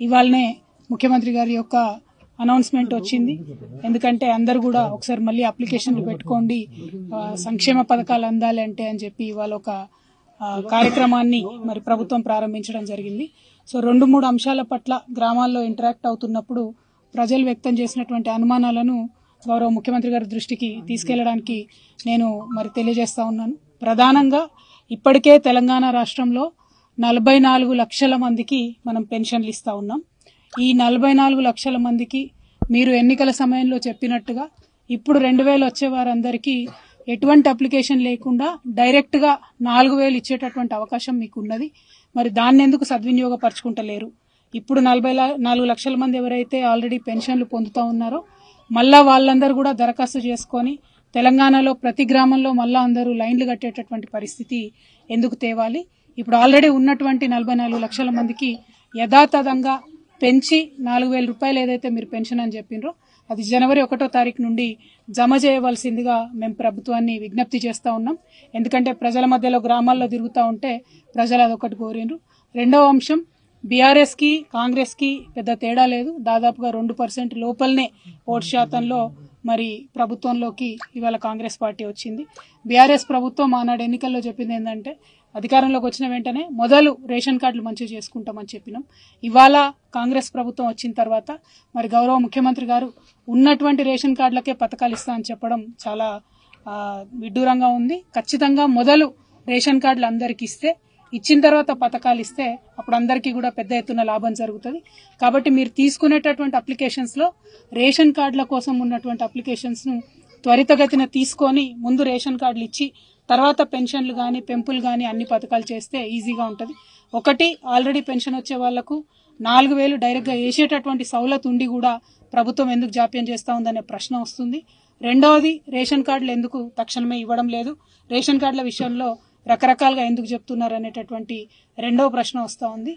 ఇవాళనే ముఖ్యమంత్రి గారి యొక్క అనౌన్స్మెంట్ వచ్చింది. ఎందుకంటే అందరు కూడా ఒకసారి మళ్ళీ అప్లికేషన్లు పెట్టుకోండి సంక్షేమ పథకాలు అందాలి అంటే అని చెప్పి ఇవాళ ఒక కార్యక్రమాన్ని మరి ప్రభుత్వం ప్రారంభించడం జరిగింది. సో రెండు మూడు అంశాల పట్ల గ్రామాల్లో ఇంటరాక్ట్ అవుతున్నప్పుడు ప్రజలు వ్యక్తం చేసినటువంటి అనుమానాలను గౌరవ ముఖ్యమంత్రి గారి దృష్టికి తీసుకెళ్ళడానికి నేను మరి తెలియజేస్తా ఉన్నాను. ప్రధానంగా ఇప్పటికే తెలంగాణ రాష్ట్రంలో నలభై నాలుగు లక్షల మందికి మనం పెన్షన్లు ఇస్తూ ఉన్నాం. ఈ నలభై నాలుగు లక్షల మందికి మీరు ఎన్నికల సమయంలో చెప్పినట్టుగా ఇప్పుడు రెండు వేలు వచ్చే వారందరికీ ఎటువంటి అప్లికేషన్ లేకుండా డైరెక్ట్గా నాలుగు వేలు ఇచ్చేటటువంటి అవకాశం మీకు ఉన్నది. మరి దాన్ని ఎందుకు సద్వినియోగపరచుకుంటలేరు? ఇప్పుడు నలభై నాలుగు లక్షల మంది ఎవరైతే ఆల్రెడీ పెన్షన్లు పొందుతూ ఉన్నారో మళ్ళా వాళ్ళందరూ కూడా దరఖాస్తు చేసుకొని తెలంగాణలో ప్రతి గ్రామంలో మళ్ళా అందరూ లైన్లు కట్టేటటువంటి పరిస్థితి ఎందుకు తేవాలి? ఇప్పుడు ఆల్రెడీ ఉన్నటువంటి నలభై నాలుగు లక్షల మందికి యథాతథంగా పెంచి నాలుగు వేల రూపాయలు ఏదైతే మీరు పెన్షన్ అని చెప్పినారో అది జనవరి ఒకటో తారీఖు నుండి జమ చేయవలసిందిగా మేము ప్రభుత్వాన్ని విజ్ఞప్తి చేస్తూ ఉన్నాం. ఎందుకంటే ప్రజల మధ్యలో గ్రామాల్లో తిరుగుతూ ఉంటే ప్రజలు అదొకటి కోరిండ్రు రెండవ అంశం బీఆర్ఎస్కి కాంగ్రెస్కి పెద్ద తేడా లేదు. దాదాపుగా రెండు పర్సెంట్ లోపలనే ఓటు శాతంలో మరి ప్రభుత్వంలోకి ఇవాళ కాంగ్రెస్ పార్టీ వచ్చింది. బీఆర్ఎస్ ప్రభుత్వం ఆనాడు ఎన్నికల్లో చెప్పింది ఏంటంటే అధికారంలోకి వచ్చిన వెంటనే మొదలు రేషన్ కార్డులు మంచిగా చేసుకుంటామని చెప్పినాం. ఇవాళ కాంగ్రెస్ ప్రభుత్వం వచ్చిన తర్వాత మరి గౌరవ ముఖ్యమంత్రి గారు ఉన్నటువంటి రేషన్ కార్డులకే పథకాలు ఇస్తా అని చెప్పడం చాలా విడ్డూరంగా ఉంది. ఖచ్చితంగా మొదలు రేషన్ కార్డులు అందరికి ఇస్తే ఇచ్చిన తర్వాత పథకాలు ఇస్తే అప్పుడు అందరికీ కూడా పెద్ద ఎత్తున లాభం జరుగుతుంది. కాబట్టి మీరు తీసుకునేటటువంటి అప్లికేషన్స్లో రేషన్ కార్డుల కోసం ఉన్నటువంటి అప్లికేషన్స్ను త్వరితగతిన తీసుకొని ముందు రేషన్ కార్డులు ఇచ్చి తర్వాత పెన్షన్లు కానీ పెంపులు కానీ అన్ని పథకాలు చేస్తే ఈజీగా ఉంటుంది. ఒకటి ఆల్రెడీ పెన్షన్ వచ్చే వాళ్ళకు నాలుగు వేలు డైరెక్ట్గా వేసేటటువంటి సౌలత్ ఉండి కూడా ప్రభుత్వం ఎందుకు జాప్యం చేస్తూ ఉందనే ప్రశ్న వస్తుంది. రెండవది రేషన్ కార్డులు ఎందుకు తక్షణమే ఇవ్వడం లేదు? రేషన్ కార్డుల విషయంలో రకరకాలుగా ఎందుకు చెప్తున్నారు అనేటటువంటి రెండవ ప్రశ్న వస్తూ ఉంది.